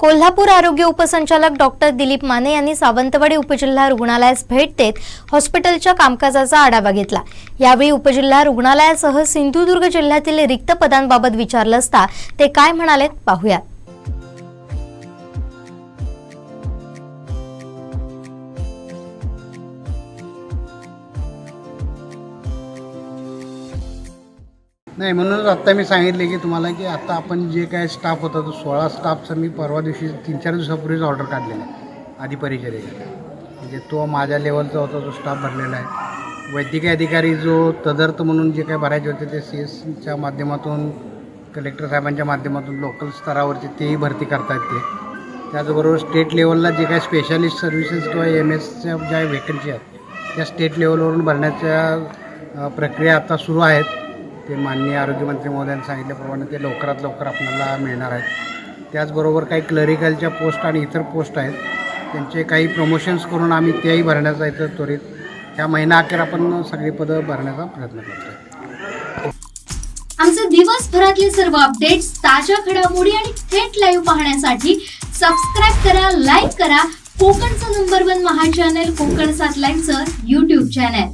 कोल्हापूर आरोग्य उपसंचालक डॉक्टर दिलीप माने यांनी सावंतवाडी उपजिल्हा रुग्णालयास भेट देत हॉस्पिटलच्या कामकाजाचा आढावा घेतला. यावेळी उपजिल्हा रुग्णालयासह सिंधुदुर्ग जिल्ह्यातील रिक्त पदांबाबत विचारलं असता ते काय म्हणालेत पाहूयात. नाही म्हणूनच आत्ता मी सांगितले की तुम्हाला की आता आपण जे काय स्टाफ होता तो सोळा स्टाफचा मी परवा दिवशी तीन चार दिवसापूर्वीच ऑर्डर काढलेला आहे आधी परिचर्येचा. म्हणजे तो माझ्या लेवलचा होता तो स्टाफ भरलेला आहे. वैद्यकीय अधिकारी जो तदर्थ म्हणून जे काय भरायचे होते ते सी एसच्या माध्यमातून कलेक्टर साहेबांच्या माध्यमातून लोकल स्तरावरचे तेही भरती करतायत ते. त्याचबरोबर स्टेट लेवलला जे काय स्पेशालिस्ट सर्व्हिसेस किंवा एम एसच्या ज्या व्हेकन्सी आहेत त्या स्टेट लेवलवरून भरण्याच्या प्रक्रिया आता सुरू आहेत. ते माननीय आरोग्यमंत्री महोदयांनी सांगितल्याप्रमाणे ते लवकरात लवकर आपल्याला मिळणार आहेत. त्याचबरोबर काही क्लरिकलच्या पोस्ट आणि इतर पोस्ट आहेत. त्यांचे काही प्रमोशन्स करून आम्ही तेही भरण्याचा इथं त्वरित ह्या महिना अखेर आपण सगळी पदं भरण्याचा प्रयत्न करतो आमचे दिवसभरातले सर्व अपडेट्स ताज्या घडामोडी आणि थेट लाईव्ह पाहण्यासाठी सबस्क्राईब करा लाईक करा. कोकणचं नंबर वन महा चॅनल कोकण सात लाईनचं युट्यूब चॅनल